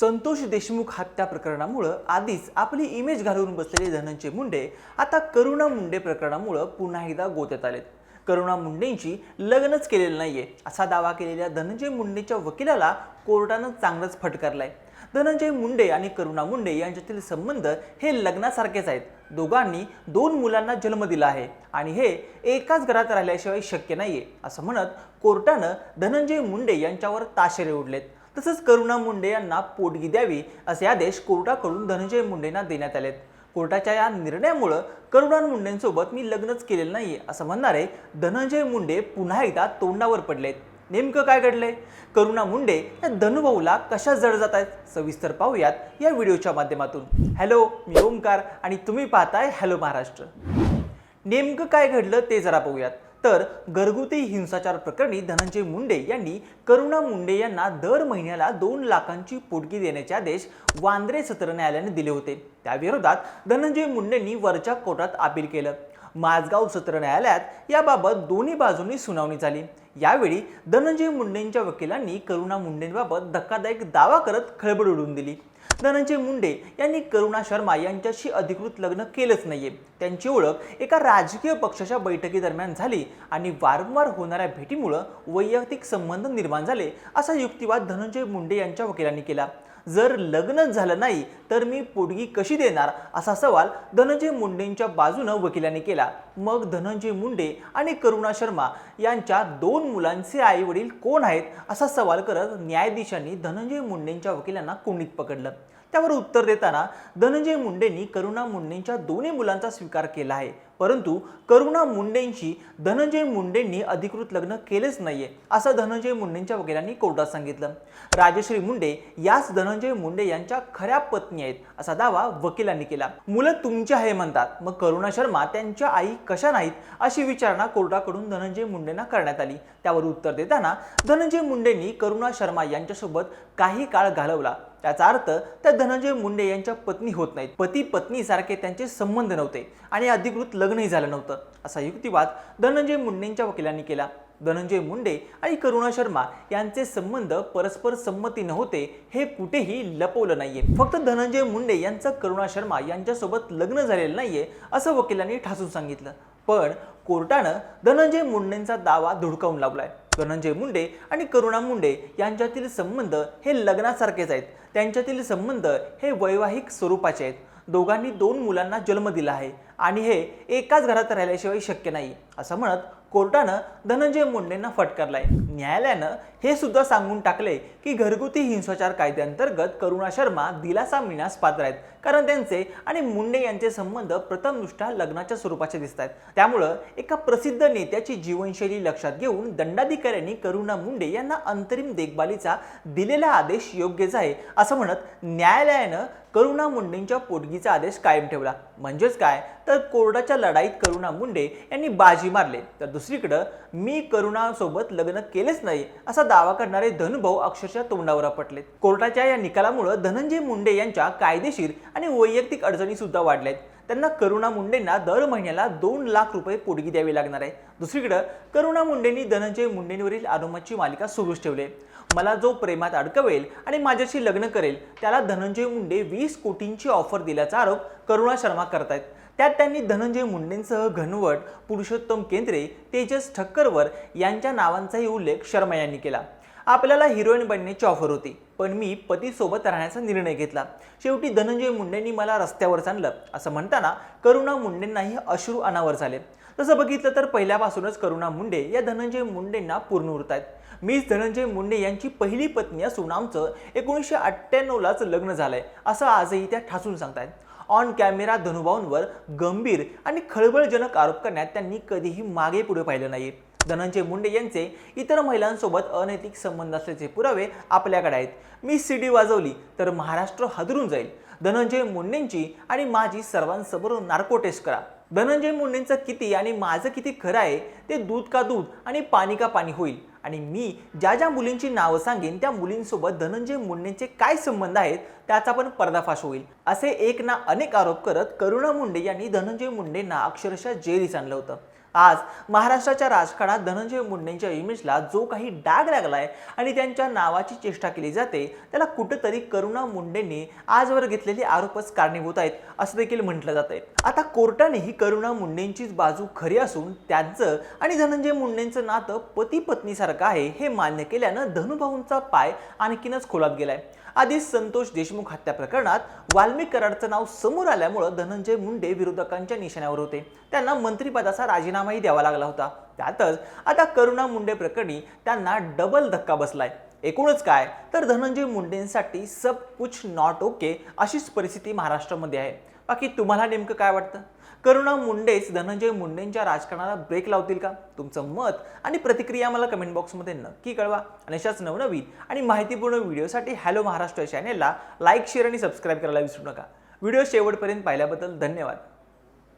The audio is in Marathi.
संतोष देशमुख हत्या प्रकरणामुळं आधीच आपली इमेज घालवून बसलेले धनंजय मुंडे आता करुणा मुंडे प्रकरणामुळं पुन्हा एकदा गोत्यात आलेत. करुणा मुंडेंची लग्नच केलेलं नाहीये. असा दावा केलेल्या धनंजय मुंडेच्या वकिलाला कोर्टानं चांगलंच फटकारलाय. धनंजय मुंडे आणि करुणा मुंडे यांच्यातील संबंध हे लग्नासारखेच आहेत. दोघांनी दोन मुलांना जन्म दिला आहे आणि हे एकाच घरात राहिल्याशिवाय शक्य नाहीये असं म्हणत कोर्टानं धनंजय मुंडे यांच्यावर ताशेरे उडलेत तसंच करुणा मुंडे यांना पोटगी द्यावी असे आदेश कोर्टाकडून धनंजय मुंडेंना देण्यात आलेत. कोर्टाच्या या निर्णयामुळं करुणा मुंडेंसोबत मी लग्नच केलेलं नाही असं म्हणणारे धनंजय मुंडे पुन्हा एकदा तोंडावर पडलेत. नेमकं काय घडलंय? करुणा मुंडे या धनुभाऊला कशा जड जात आहेत सविस्तर पाहूयात या व्हिडिओच्या माध्यमातून. हॅलो मी ओमकार आणि तुम्ही पाहताय हॅलो महाराष्ट्र. नेमकं काय घडलं ते जरा पाहूयात तर घरगुती हिंसाचार प्रकरणी धनंजय मुंडे यांनी करुणा मुंडे यांना दर महिन्याला दोन लाखांची पोटगी देण्याचे आदेश वांद्रे सत्र न्यायालयाने दिले होते. त्याविरोधात धनंजय मुंडेंनी वरच्या कोर्टात अपील केलं. माझगाव सत्र न्यायालयात याबाबत दोन्ही बाजूंनी सुनावणी झाली. यावेळी धनंजय मुंडेंच्या वकिलांनी करुणा मुंडेंबाबत धक्कादायक दावा करत खळबळ उडवून दिली. धनंजय मुंडे यांनी करुणा शर्मा यांच्याशी अधिकृत लग्न केलंच नाहीये. त्यांची ओळख एका राजकीय पक्षाच्या बैठकीदरम्यान झाली आणि वारंवार होणाऱ्या भेटीमुळं वैयक्तिक संबंध निर्माण झाले असा युक्तिवाद धनंजय मुंडे यांच्या वकिलांनी केला. जर लग्नच झालं नाही तर मी पोटगी कशी देणार? असा सवाल धनंजय मुंडेंच्या बाजूनं वकिलांनी केला. मग धनंजय मुंडे आणि करुणा शर्मा यांच्या दोन मुलांचे आई वडील कोण आहेत? असा सवाल करत न्यायाधीशांनी धनंजय मुंडेंच्या वकिलांना कोंडीत पकडलं. त्यावर उत्तर देताना धनंजय मुंडेंनी करुणा मुंडेंच्या दोन्ही मुलांचा स्वीकार केला आहे. परंतु करुणा मुंडेंशी धनंजय मुंडेंनी अधिकृत लग्न केलेच नाहीये असं धनंजय मुंडेंच्या वकिलांनी कोर्टात सांगितलं. राजश्री मुंडे याच धनंजय मुंडे यांच्या खऱ्या पत्नी आहेत असा दावा वकिलांनी केला. मुलं तुमची आहे म्हणतात मग करुणा शर्मा त्यांच्या आई कशा नाहीत अशी विचारणा कोर्टाकडून धनंजय मुंडेंना करण्यात आली. त्यावर उत्तर देताना धनंजय मुंडेंनी करुणा शर्मा यांच्यासोबत काही काळ घालवला. त्याचा अर्थ त्या धनंजय मुंडे यांच्या पत्नी होत नाहीत. पती पत्नी सारखे त्यांचे संबंध नव्हते आणि अधिकृत लग्नही झालं नव्हतं असा युक्तिवाद धनंजय मुंडेंच्या वकिलांनी केला. धनंजय मुंडे आणि करुणा शर्मा यांचे संबंध परस्पर संमती नव्हते हे कुठेही लपवलं नाहीये. फक्त धनंजय मुंडे यांचं करुणा शर्मा यांच्यासोबत लग्न झालेलं नाहीये असं वकिलांनी ठासून सांगितलं. पण कोर्टानं धनंजय मुंडेंचा दावा धुडकावून लावलाय. धनंजय मुंडे आणि करुणा मुंडे यांच्यातील संबंध हे लग्नासारखेच आहेत. त्यांच्यातील संबंध हे वैवाहिक स्वरूपाचे आहेत. दोघांनी दोन मुलांना जन्म दिला आहे आणि हे एकाच घरात राहिल्याशिवाय शक्य नाही असं म्हणत कोर्टानं धनंजय मुंडेंना फटकारलाय. न्यायालयानं हे सुद्धा सांगून टाकले की घरगुती हिंसाचार कायद्यांतर्गत करुणा शर्मा दिलासा मिळण्यास पात्र आहेत. कारण त्यांचे आणि मुंडे यांचे संबंध प्रथमदृष्ट्या लग्नाच्या स्वरूपाचे दिसत आहेत त्यामुळं एका प्रसिद्ध नेत्याची जीवनशैली लक्षात घेऊन दंडाधिकाऱ्यांनी करुणा मुंडे यांना अंतरिम देखभालीचा दिलेला आदेश योग्यच आहे असं म्हणत न्यायालयानं करुणा मुंडेंच्या पोटगीचा आदेश कायम ठेवला. म्हणजेच काय? तर कोर्टाच्या लढाईत करुणा मुंडे यांनी बाजी मारले. तर दुसरीकडं मी करुणासोबत लग्न केलेच नाही असा दावा करणारे धनुभाऊ अक्षरशः तोंडावर आपटलेत कोर्टाच्या या निकालामुळं धनंजय मुंडे यांच्या कायदेशीर आणि वैयक्तिक अडचणी सुद्धा वाढल्यात. त्यांना करुणा मुंडेंना दर महिन्याला दोन लाख रुपये पोटगी द्यावी लागणार आहे. दुसरीकडं करुणा मुंडेंनी धनंजय मुंडेंवरील आरोपाची मालिका सुरूच ठेवली. मला जो प्रेमात अडकवेल आणि माझ्याशी लग्न करेल त्याला धनंजय मुंडे वीस कोटींची ऑफर दिल्याचा आरोप करुणा शर्मा करतायत. त्यात त्यांनी धनंजय मुंडेंसह घनवट पुरुषोत्तम केंद्रे तेजस ठक्करवर यांच्या नावांचाही उल्लेख शर्मा यांनी केला. आपल्याला हिरोईन बनण्याची ऑफर होती. पण मी पतीसोबत राहण्याचा निर्णय घेतला. शेवटी धनंजय मुंडेंनी मला रस्त्यावर आणलं. असं म्हणताना करुणा मुंडेंनाही अश्रू अनावर झाले. तसं बघितलं तर पहिल्यापासूनच करुणा मुंडे या धनंजय मुंडेंना पूर्ण उरत आहेत मीच धनंजय मुंडे यांची पहिली पत्नी असून आमचं एकोणीसशे अठ्ठ्याण्णवलाच लग्न झालंय. असं आजही त्या ठासून सांगतायत. ऑन कॅमेरा धनुभाऊंवर गंभीर आणि खळबळजनक आरोप करण्यात त्यांनी कधीही मागे पुढे पाहिलं नाही. धनंजय मुंडे यांचे इतर महिलांसोबत अनैतिक संबंध असल्याचे पुरावे आपल्याकडे आहेत. मी सीडी वाजवली तर महाराष्ट्र हादरून जाईल. धनंजय मुंडेंची आणि माझी सर्वांसमोर नार्को टेस्ट करा. धनंजय मुंडेंचं किती आणि माझं किती खरं आहे ते दूध का दूध आणि पाणी का पाणी होईल? आणि मी ज्या ज्या मुलींची नावं सांगेन त्या मुलींसोबत धनंजय मुंडेंचे काय संबंध आहेत त्याचा पण पर्दाफाश होईल. असे एक ना अनेक आरोप करत करुणा मुंडे यांनी धनंजय मुंडेंना अक्षरशः जेरीस आणलं होतं. आज महाराष्ट्राच्या राजकारणात धनंजय मुंडेंच्या इमेजला जो काही डाग लागलाय आणि त्यांच्या नावाची चेष्टा केली जाते त्याला कुठंतरी करुणा मुंडेंनी आजवर घेतलेले आरोपच कारणीभूत आहेत असं देखील म्हटलं जात आहे. आता कोर्टानेही करुणा मुंडेंचीच बाजू खरी असून त्यांचं आणि धनंजय मुंडेंचं नातं पती पत्नीसारखं आहे हे मान्य केल्यानं धनुभाऊंचा पाय आणखीनच खोलात गेलाय. आधीच संतोष देशमुख हत्या प्रकरणात वाल्मिक कराडचं नाव समोर आल्यामुळं धनंजय मुंडे विरोधकांच्या निशाण्यावर होते. त्यांना मंत्रिपदाचा राजीनामाही द्यावा लागला होता. त्यातच आता करुणा मुंडे प्रकरणी त्यांना डबल धक्का बसलाय. एकूणच काय? तर धनंजय मुंडेंसाठी सब कुछ नॉट ओके अशीच परिस्थिती महाराष्ट्रामध्ये आहे. बाकी तुम्हाला नेमकं काय वाटतं? करुणा मुंडेच धनंजय मुंडेंच्या राजकारणाला ब्रेक लावतील का? तुमचं मत आणि प्रतिक्रिया मला कमेंट बॉक्समध्ये नक्की कळवा. आणि अशाच नवनवीन आणि माहितीपूर्ण व्हिडिओसाठी हॅलो महाराष्ट्र चॅनेलला लाईक शेअर आणि सबस्क्राईब करायला विसरू नका. व्हिडिओ शेवटपर्यंत पाहिल्याबद्दल धन्यवाद.